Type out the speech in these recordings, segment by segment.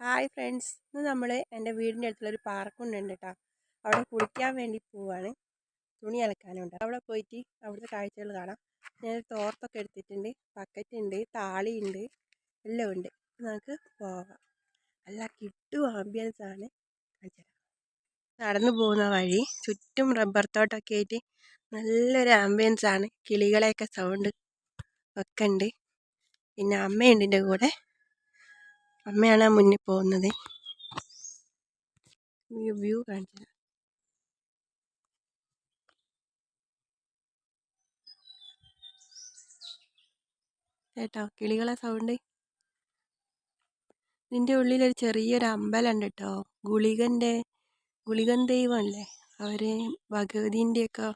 Hi friends. ഇന്ന് നമ്മൾ എന്റെ വീടിന്റെ അടുത്തുള്ളൊരു പാർക്കുണ്ട് കേട്ടോ അവിടെ കുളിക്കാൻ വേണ്ടി പോവാണ്. തുണി അലക്കാനുണ്ട്. അവിടെ പോയിട്ട് അവിടുത്തെ കാഴ്ചകൾ കാണാം. ഞാൻ തോർത്തൊക്കെ എടുത്തിട്ടുണ്ട്. ബക്കറ്റ് ഉണ്ട് താളിയുണ്ട് എല്ലാം ഉണ്ട് നമുക്ക് പോകാം നല്ല കിട്ടും ആംബിയൻസ് ആണ് നടന്നു പോകുന്ന വഴി ചുറ്റും റബ്ബർ തോട്ടമൊക്കെ ആയിട്ട് നല്ലൊരു ആംബിയൻസ് ആണ് കിളികളെയൊക്കെ സൗണ്ട് ഒക്കെ ഉണ്ട്. പിന്നെ അമ്മയുണ്ട് എന്റെ കൂടെ. അമ്മയാണ് ആ മുന്നിൽ പോകുന്നത്. വ്യൂ വ്യൂ കാണിച്ചത്. കേട്ടോ കിളികളെ സൗണ്ട് ഇതിന്റെ ഉള്ളിലൊരു ചെറിയൊരു അമ്പലമുണ്ട് കേട്ടോ ഗുളികന്റെ ഗുളികൻ ദൈവമല്ലേ അവർ ഭഗവതിന്റെയൊക്കെ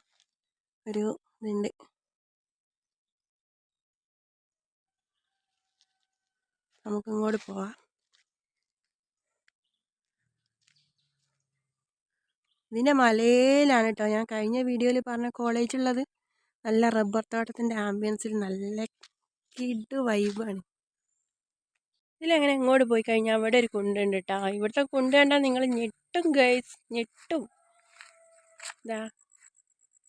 ഒരു ഇതുണ്ട്. നമുക്ക് ഇങ്ങോട്ട് പോവാം. ഇതിന്റെ മലയിലാണ് കേട്ടോ ഞാൻ കഴിഞ്ഞ വീഡിയോയിൽ പറഞ്ഞ കോളേജ് ഉള്ളത് നല്ല റബ്ബർ തോട്ടത്തിന്റെ ആംബിയൻസിൽ നല്ല കിഡ് വൈബാണ് ഇതിലെങ്ങനെ ഇങ്ങോട്ട് പോയി കഴിഞ്ഞാൽ അവിടെ ഒരു കുണ്ടുണ്ട് കേട്ടോ ഇവിടുത്തെ കുണ്ട് കണ്ടാൽ നിങ്ങൾ ഞെട്ടും ഗൈസ് ഞെട്ടും. ഇതാ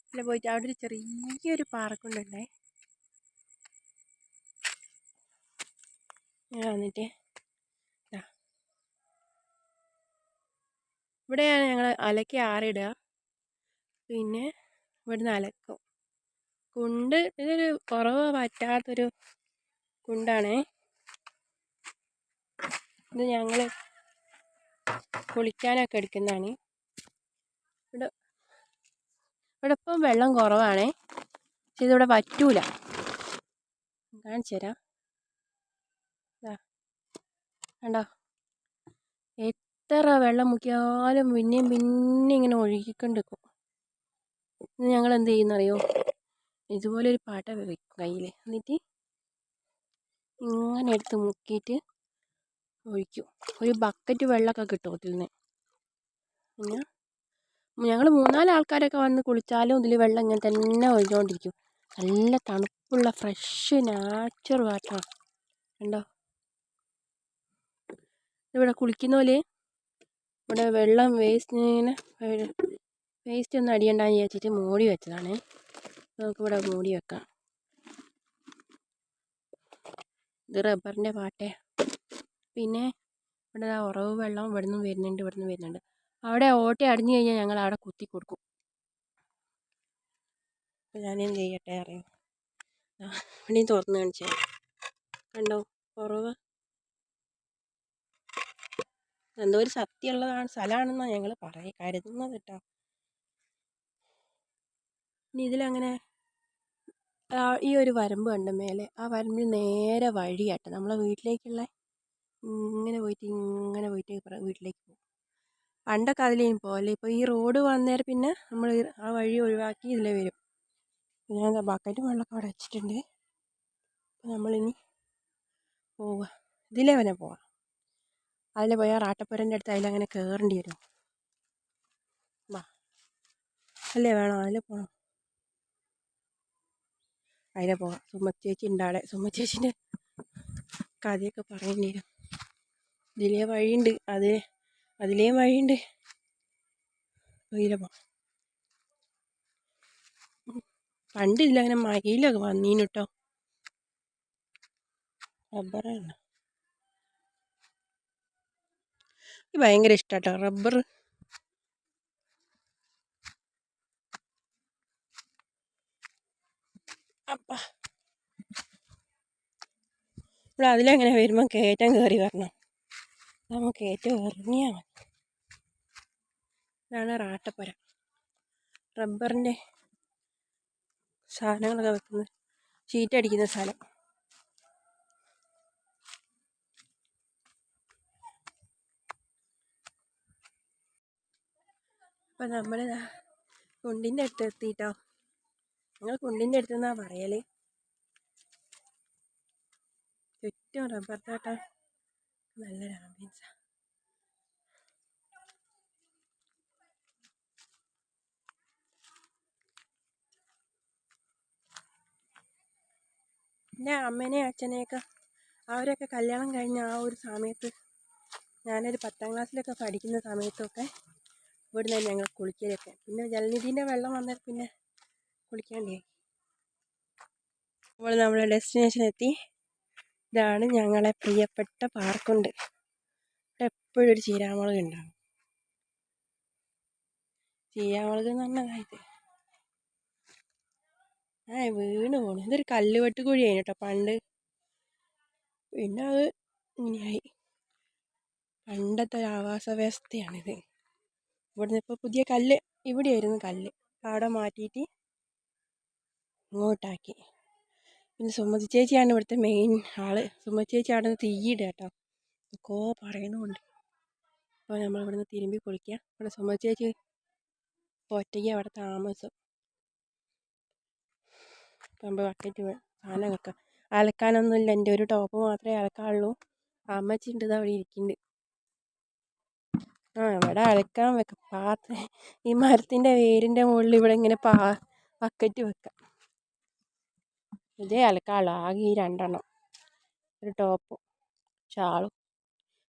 ഇവിടെ പോയിട്ട് അവിടെ ഒരു ചെറിയൊരു പാർക്കുണ്ടേ വന്നിട്ട് ഇവിടെയാണ് ഞങ്ങൾ അലക്കി ആറിടുക പിന്നെ ഇവിടുന്ന് അലക്കും. കുണ്ട് ഇതൊരു കുറവ് പറ്റാത്തൊരു കുണ്ടാണേ. ഇത് ഞങ്ങൾ കുളിക്കാനൊക്കെ എടുക്കുന്നതാണ്. ഇവിടെ ഇവിടെ ഇപ്പം വെള്ളം കുറവാണേ. പക്ഷെ ഇതിവിടെ പറ്റൂല. കാണിച്ചു തരാം. കണ്ടോ? എത്ര വെള്ളം മുക്കിയാലും പിന്നെയും പിന്നെ ഇങ്ങനെ ഒഴുകിക്കൊണ്ടിരിക്കും. ഞങ്ങൾ എന്ത് ചെയ്യുന്നറിയോ? ഇതുപോലെ ഒരു പാട്ട വെക്കും കയ്യിൽ എന്നിട്ട് ഇങ്ങനെ എടുത്ത് മുക്കിയിട്ട് ഒഴിക്കും. ഒരു ബക്കറ്റ് വെള്ളമൊക്കെ കിട്ടും അതിൽ നിന്ന്. ഞങ്ങൾ മൂന്നാൽ ആൾക്കാരൊക്കെ വന്ന് കുളിച്ചാലും ഇതിൽ വെള്ളം ഇങ്ങനെ തന്നെ ഒഴിഞ്ഞുകൊണ്ടിരിക്കും നല്ല തണുപ്പുള്ള ഫ്രഷ് നാച്ചുറൽ വാട്ടറാണ് കണ്ടോ? ഇവിടെ കുളിക്കുന്ന പോലെ ഇവിടെ വെള്ളം വേസ്റ്റ് ഇങ്ങനെ വേസ്റ്റ് ഒന്നും അടിയണ്ടെന്ന് വിചാരിച്ചിട്ട് മൂടി വെച്ചതാണ്. നമുക്കിവിടെ മൂടി വെക്കാം. ഇത് റബ്ബറിന്റെ പാട്ടേ. പിന്നെ ഇവിടെ ഉറവ് വെള്ളം ഇവിടെ നിന്നും വരുന്നുണ്ട് ഇവിടെ നിന്ന് വരുന്നുണ്ട്. അവിടെ ഓട്ടി അടിഞ്ഞു കഴിഞ്ഞാൽ ഞങ്ങൾ അവിടെ കുത്തി കൊടുക്കും. ഞാനെന്ത് ചെയ്യട്ടെ അറിയാം. ഇവിടെയും തുറന്ന് കാണിച്ചേ. കണ്ടോ? ഉറവ്. എന്തോ ഒരു സത്യമുള്ളതാണ് സ്ഥലമാണെന്നാണ് ഞങ്ങൾ പറയ കരുതുന്നത് കേട്ടോ ഇനി ഇതിലങ്ങനെ ഈ ഒരു വരമ്പ് കണ്ട മേലെ ആ വരമ്പിൽ നേരെ വഴിയാട്ടോ. നമ്മളെ വീട്ടിലേക്കുള്ള ഇങ്ങനെ പോയിട്ട് ഇങ്ങനെ പോയിട്ട് വീട്ടിലേക്ക് പോകും. പണ്ടൊക്കെ അതിലേയും പോലെ ഇപ്പോൾ ഈ റോഡ് വന്നേരം പിന്നെ നമ്മൾ ആ വഴി ഒഴിവാക്കി ഇതിലേ വരും. ഞാൻ ബക്കറ്റ് വെള്ളമൊക്കെ അവിടെ വെച്ചിട്ടുണ്ട്. അപ്പോൾ നമ്മളിനി പോവുക ഇതിലേ വരെ പോവാം. അതിൽ പോയി ആ റാട്ടപ്പുരന്റെ അടുത്ത് അതിലങ്ങനെ കയറേണ്ടി വരും. വാ. അല്ലേ വേണോ? അതിൽ പോകണം അതിലെ പോകാം സുമച്ചേച്ചി ഉണ്ടാളെ സുമച്ചേച്ചിന്റെ കഥയൊക്കെ പറയേണ്ടി വരും. ഇതിലേ വഴിയുണ്ട്. അത് അതിലേയും വഴിയുണ്ട്. ഇതിലെ പോകാം പണ്ടില്ല അങ്ങനെ മയിലൊക്കെ വന്നീന് കേട്ടോ റബ്ബറാണ്? ഭയങ്കര ഇഷ്ടമാട്ടോ റബ്ബർ. അപ്പ. ഇവിടെ അതിലെങ്ങനെ വരുമ്പോൾ കയറ്റം കയറി വരണം? നമുക്ക് കയറ്റം എറിഞ്ഞാൽ മതി. ഇതാണ് റാട്ടപ്പുര. റബ്ബറിന്റെ സാധനങ്ങളൊക്കെ വെക്കുന്നത് ഷീറ്റ് അടിക്കുന്ന സ്ഥലം. അപ്പം നമ്മൾ കുണ്ടിന്റെ അടുത്ത് എത്തിയിട്ടോ നിങ്ങൾ കുണ്ടിന്റെ അടുത്ത് നിന്നാണ് പറയൽ ചുറ്റും റബ്ബർ തോട്ടം. നല്ലൊരു ആംബിയൻസാണ് എന്റെ അമ്മേനെ അച്ഛനെയൊക്കെ അവരൊക്കെ കല്യാണം കഴിഞ്ഞ ആ ഒരു സമയത്ത് ഞാനൊരു പത്താം ക്ലാസ്സിലൊക്കെ പഠിക്കുന്ന സമയത്തൊക്കെ ഇവിടുന്ന് ഞങ്ങൾ കുളിക്കലൊക്കെ. പിന്നെ ജലനിധിന്റെ വെള്ളം വന്നാൽ പിന്നെ കുളിക്കാണ്ടേ. അപ്പോൾ നമ്മൾ ഡെസ്റ്റിനേഷൻ എത്തി. ഇതാണ് ഞങ്ങളെ പ്രിയപ്പെട്ട പാർക്കുണ്ട് എപ്പോഴും ഒരു ചീരാമുളക് ഉണ്ടാകും ചീരാമുളക് എന്ന് പറഞ്ഞാൽ ഇത്. ആ വീണ് പോണു. ഇതൊരു കല്ലുവെട്ട് കുഴിയായിരുന്നു കേട്ടോ പണ്ട്. പിന്നെ അത് ഇങ്ങനെയായി. പണ്ടത്തെ ഒരു ആവാസ വ്യവസ്ഥയാണിത് ഇവിടുന്ന് ഇപ്പോൾ പുതിയ കല്ല് ഇവിടെയായിരുന്നു കല്ല്. അവിടെ മാറ്റിയിട്ട് ഇങ്ങോട്ടാക്കി. പിന്നെ സുമതി ചേച്ചിയാണ് ഇവിടുത്തെ മെയിൻ ആൾ. സുമതി ചേച്ചി അവിടെ നിന്ന് തീയിടുക കേട്ടോ. ഒക്കെ പറയുന്നുണ്ട്. അപ്പോൾ നമ്മൾ ഇവിടുന്ന് തിരുമ്പി കുളിക്കുക. ഇവിടെ സുമതി ചേച്ചി ഒറ്റയ്ക്ക് അവിടെ താമസം. നമ്മൾ ബക്കറ്റ് സാധനം വെക്കാം. അലക്കാനൊന്നുമില്ല. എന്റെ ഒരു ടോപ്പ് മാത്രമേ അലക്കാനുള്ളൂ. അമ്മച്ചി ഉണ്ട് അവിടെ ഇരിക്കുന്നുണ്ട് ആ ഇവിടെ അലക്കാൻ വെക്കാം. പാത്രം ഈ മരത്തിന്റെ വേരിന്റെ മുകളിൽ ഇവിടെ ഇങ്ങനെ പാ ബക്കറ്റ് വെക്കാം. ഇതേ അലക്കാളോ ആകെ ഈ രണ്ടെണ്ണം. ഒരു ടോപ്പും ഷാളും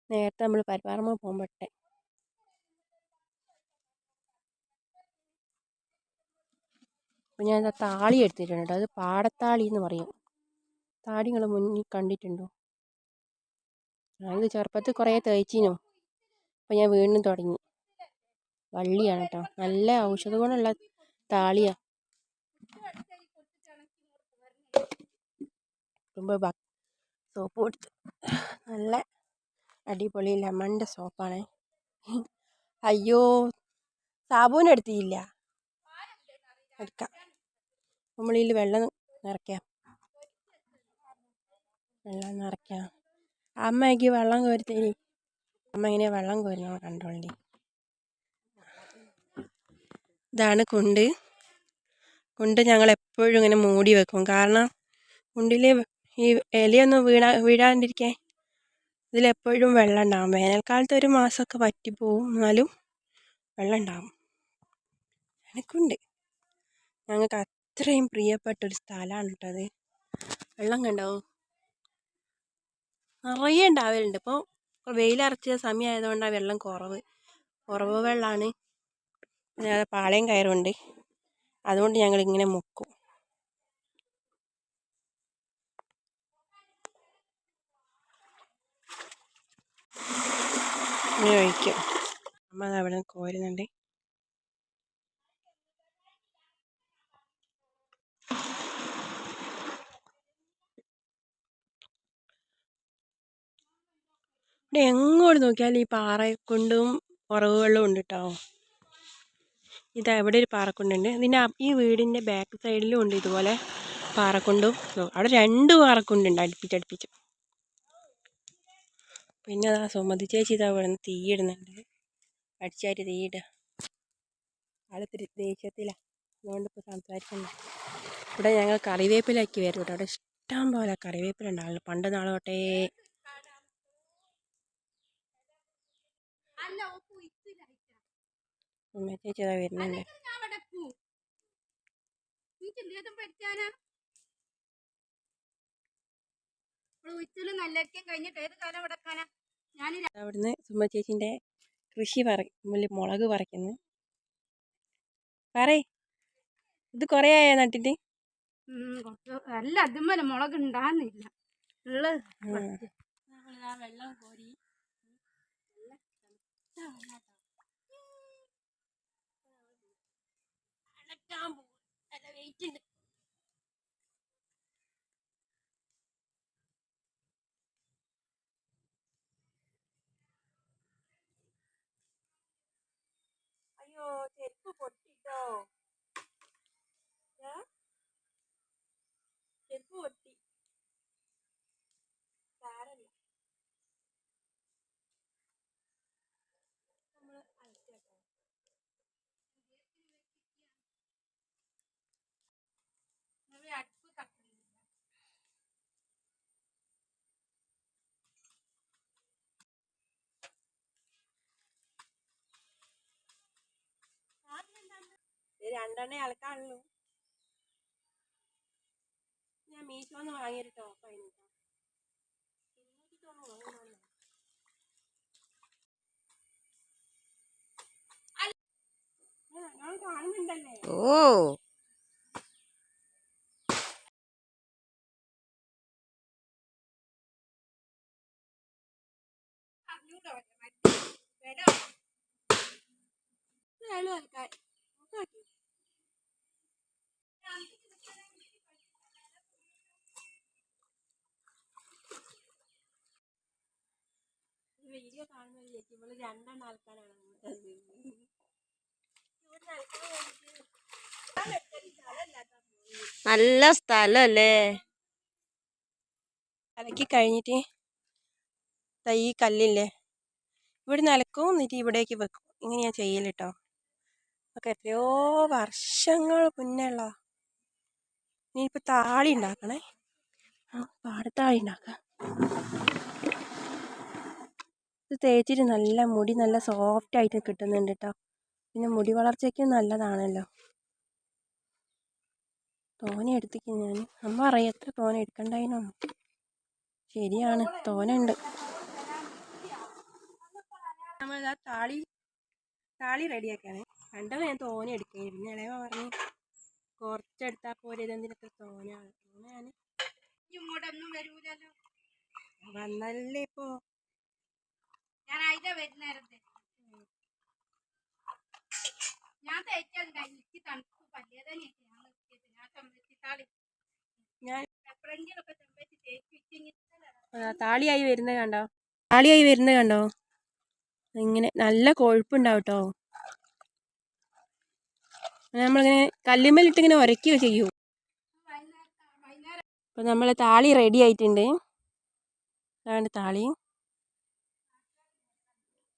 നേരത്തെ നമ്മൾ പരിപാറമ്മ പോകുമ്പോട്ടെ അപ്പം ഞാൻ താളി എടുത്തിട്ടുണ്ട് അത് പാടത്താളി എന്ന് പറയും. താടി നിങ്ങൾ മുന്നിൽ കണ്ടിട്ടുണ്ടോ? ഞാനിത് ചെറുപ്പത്തിൽ കുറേ തേച്ചിനു? അപ്പോൾ ഞാൻ വീണ്ടും തുടങ്ങി. വള്ളിയാണ് കേട്ടോ നല്ല ഔഷധ ഗുണമുള്ള താളിയാണ് സോപ്പ് കൊടുത്ത്. നല്ല അടിപൊളി ലെമണിന്റെ സോപ്പാണ്. അയ്യോ സാബൂൻ എടുത്തില്ല. എടുക്കാം. നമ്മളിൽ വെള്ളം നിറയ്ക്കാം. വെള്ളം നിറയ്ക്കാം. അമ്മയ്ക്ക് വെള്ളം കോരി തരി. അമ്മ ഇങ്ങനെ വെള്ളം കോരുന്ന കണ്ടോളി ഇതാണ് കുണ്ട്. കുണ്ട് ഞങ്ങൾ എപ്പോഴും ഇങ്ങനെ മൂടി വെക്കും. കാരണം കുണ്ടിൽ ഈ ഇലയൊന്നും വീണാ വീഴാണ്ടിരിക്കാൻ ഇതിലെപ്പോഴും വെള്ളം ഉണ്ടാകും വേനൽക്കാലത്ത് ഒരു മാസമൊക്കെ പറ്റിപ്പോവും എന്നാലും വെള്ളം ഉണ്ടാകും എനിക്കുണ്ട് ഞങ്ങൾക്ക് അത്രയും പ്രിയപ്പെട്ട ഒരു സ്ഥലമാണ് കേട്ടോ അത്. വെള്ളം കണ്ടോ? നിറയെ ഉണ്ടാവലുണ്ട്. ഇപ്പോൾ വെയിലറച്ച സമയമായതുകൊണ്ടാണ് വെള്ളം കുറവ്. കുറവ് വെള്ളമാണ് പാളയം കയറുണ്ട്. അതുകൊണ്ട് ഞങ്ങൾ ഇങ്ങനെ മുക്കും. ഇങ്ങനെ ഒഴിക്കും. അമ്മ അവിടെ കോരുന്നുണ്ട്. എങ്ങോട്ട് നോക്കിയാലും ഈ പാറക്കുണ്ടും ഉറവുകളും ഉണ്ട് കേട്ടോ ഇത് ഇവിടെ ഒരു പാറക്കുണ്ടുണ്ട്. ഇതിന്റെ ഈ വീടിന്റെ ബാക്ക് സൈഡിലും ഉണ്ട് ഇതുപോലെ പാറക്കുണ്ടും. അവിടെ രണ്ട് പാറക്കുണ്ടുണ്ട് അടുപ്പിച്ചടുപ്പിച്ച് പിന്നെ അതാ സുമതി ചേച്ചി ഇതാ ഇവിടെ നിന്ന് തീയിടുന്നുണ്ട് അടിച്ചായിട്ട് തീയിടുക ആളിത്തിരി ദേഷ്യത്തിലാണ് അതുകൊണ്ട് ഇപ്പോൾ സംസാരിക്കണ്ട. ഇവിടെ ഞങ്ങൾ കറിവേപ്പിലാക്കി വരുന്നുണ്ട്. അവിടെ ഇഷ്ടം പോലെ കറിവേപ്പില ഉണ്ടാവില്ല പണ്ട് നാളെ തൊട്ടേ ഉമ്മ ചേച്ചി അതാ വരുന്നുണ്ട്. അവിടുന്ന് സുമ ചേച്ചിന്റെ കൃഷി പറ മുളക് പറിക്കുന്നു. പറയ ഇത് കൊറേ ആയ നട്ടിട്ട്? അല്ല അതുമല്ല മുളക് ഉണ്ടാകുന്നില്ല വെള്ളം കോരി. വെയിറ്റ് ഉണ്ട് അയ്യോ ചെരുപ്പ് പൊട്ടിട്ടോ ചെരുപ്പ് രണ്ടെണ്ണേ അളക്കാനുള്ളൂ ഞാൻ മീറ്റോ ഒന്ന് വാങ്ങിയിട്ടോ കേട്ടോ ഇരുന്നൂറ്റി തൊണ്ണൂറ് ഓ. വെള്ളം വീഡിയോ കാണുന്നില്ലേ ചേച്ചിമ്പോൾ രണ്ടെണ്ണം ആൾക്കാരാണ് നല്ല സ്ഥലല്ലേ? അലക്കി കഴിഞ്ഞിട്ട് തൈ കല്ലില്ലേ? ഇവിടെ നിലക്കും എന്നിട്ട് ഇവിടേക്ക് വെക്കും. ഇങ്ങനെയാ ഞാൻ ചെയ്യലിട്ടോ ഒക്കെ എത്രയോ വർഷങ്ങൾ മുന്നേ ഉള്ള ഇനിയിപ്പോൾ താളി ഉണ്ടാക്കണേ ആ പാടത്താളി ഉണ്ടാക്കാം ഇത് തേച്ചിട്ട് നല്ല മുടി നല്ല സോഫ്റ്റ് ആയിട്ട് കിട്ടുന്നുണ്ട് കേട്ടോ പിന്നെ മുടി വളർച്ചയ്ക്ക് നല്ലതാണല്ലോ. തോന എടുത്തിക്കും ഞാൻ അമ്മ അറിയാം എത്ര തോനെ എടുക്കണ്ടായിനോ? ശരിയാണ് തോന ഉണ്ട് നമ്മളിതാ താളി താളി റെഡിയാക്കാണ് കണ്ടത് ഞാൻ തോനെ എടുക്കുകയായിരുന്നു ഇളയവ പറഞ്ഞു കുറച്ചെടുത്താൽ പോരെ ഇതെന്തിനൊക്കെ അങ്ങനെ ഞാൻ ഇങ്ങോട്ടൊന്നും വരൂലല്ലോ. വന്നല്ലേ ഇപ്പോ. ഞാൻ അതിന്റെ വരുന്നേരം ഞാൻ തേച്ചുണ്ട് എനിക്ക് തണുപ്പ് ഞാൻ നിർത്തിയത്. ഞാൻ ഞാൻ തേച്ച് ആ, താളിയായി വരുന്നത് കണ്ടോ? താളിയായി വരുന്നത് കണ്ടോ? ഇങ്ങനെ നല്ല കൊഴുപ്പുണ്ടാവും കേട്ടോ നമ്മളിങ്ങനെ കല്ലുമ്മലിട്ടിങ്ങനെ ഇങ്ങനെ ഉരയ്ക്കുക ചെയ്യൂ. അപ്പം നമ്മൾ താളി റെഡി ആയിട്ടുണ്ട്. അതാണ് താളി.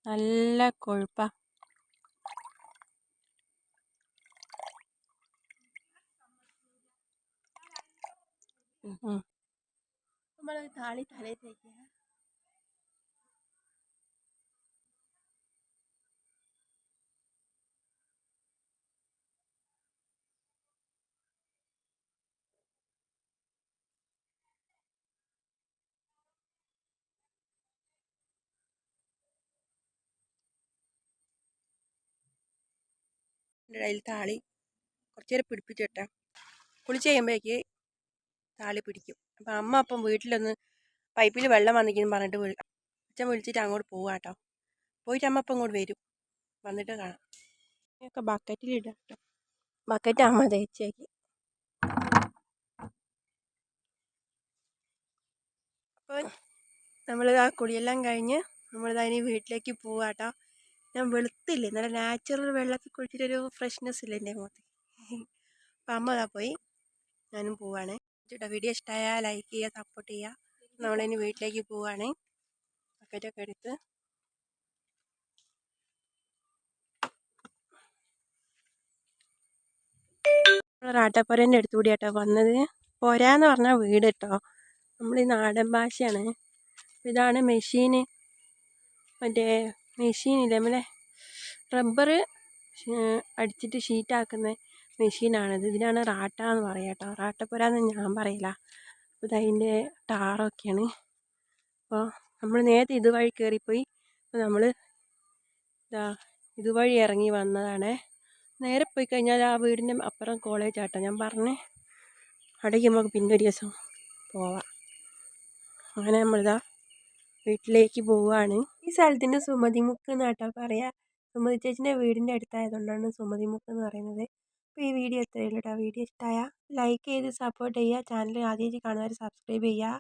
നല്ല കൊഴുപ്പ. നമ്മൾ താളി തലയിൽ തേക്കുക എന്റെ ഇടയിൽ താളി കുറച്ച് നേരം പിടിപ്പിച്ചിട്ടാ. കുളിച്ച് കഴിയുമ്പോഴേക്ക് താളി പിടിക്കും. അപ്പം അമ്മ അപ്പം വീട്ടിലൊന്ന് പൈപ്പിൽ വെള്ളം വന്നിരിക്കുന്നു പറഞ്ഞിട്ട് വിളി അച്ഛൻ വിളിച്ചിട്ട് അങ്ങോട്ട് പോവാ കേട്ടോ പോയിട്ട് അമ്മ അപ്പം ഇങ്ങോട്ട് വരും. വന്നിട്ട് കാണാം. ഒക്കെ ബക്കറ്റിൽ ഇടാം കേട്ടോ ബക്കറ്റ് അമ്മ തേച്ചേക്ക് അപ്പോൾ ആ കുളിയെല്ലാം കഴിഞ്ഞ് നമ്മളിതാ ഇനി വീട്ടിലേക്ക് പോവാ കേട്ടോ ഞാൻ വെളുത്തില്ലേ നല്ല നാച്ചുറൽ വെള്ളത്തിൽ കുളിച്ചിട്ടൊരു ഫ്രഷ്നെസ് ഇല്ല എന്റെ മുഖത്ത്. അപ്പം അമ്മ അതാ പോയി. ഞാനും പോവാണ്. ചേട്ടാ വീഡിയോ ഇഷ്ടമായാൽ ലൈക്ക് ചെയ്യുക സപ്പോർട്ട് ചെയ്യുക നമ്മളിനി വീട്ടിലേക്ക് പോവാണ്. ബക്കറ്റൊക്കെ എടുത്ത്. റാട്ടപ്പുരേന്റെ അടുത്ത് കൂടി കേട്ടോ വന്നത്. പോരാന്ന് പറഞ്ഞാൽ വീട് കേട്ടോ നമ്മൾ ഈ നാടൻ ഭാഷയാണ്. ഇതാണ് മെഷീന് മറ്റേ മെഷീനില്ലേ? നമ്മളെ റബ്ബർ അടിച്ചിട്ട് ഷീറ്റാക്കുന്ന മെഷീനാണിത്. ഇതിനാണ് റാട്ട എന്ന് പറയുക കേട്ടോ റാട്ടപ്പുര എന്ന് ഞാൻ പറയില്ല അപ്പോൾ അതിന്റെ ടാറൊക്കെയാണ്. അപ്പോൾ നമ്മൾ നേരത്തെ ഇതുവഴി കയറിപ്പോയി അപ്പോൾ നമ്മൾ ഇതാ ഇതുവഴി ഇറങ്ങി വന്നതാണ്. നേരെ പോയി കഴിഞ്ഞാൽ ആ വീടിന്റെ അപ്പുറം കോളേജ് ആട്ടോ ഞാൻ പറഞ്ഞേ അവിടേക്ക് നമുക്ക് പിന്നെ ഒരു ദിവസം പോവാം. അങ്ങനെ നമ്മളിതാ വീട്ടിലേക്ക് പോവുകയാണ് ഈ സ്ഥലത്തിന്റെ സുമതിമുക്ക് എന്നാട്ടോ പറയാ. സുമതി ചേച്ചിന്റെ വീടിന്റെ അടുത്തായതുകൊണ്ടാണ് സുമതിമുക്ക് എന്ന് പറയുന്നത്. അപ്പോൾ ഈ വീഡിയോ എത്രയുള്ളൂ കേട്ടോ വീഡിയോ ഇഷ്ടമായ ലൈക്ക് ചെയ്ത് സപ്പോർട്ട് ചെയ്യുക ചാനൽ ആദ്യമായിട്ട് കാണുന്നവർ സബ്സ്ക്രൈബ് ചെയ്യുക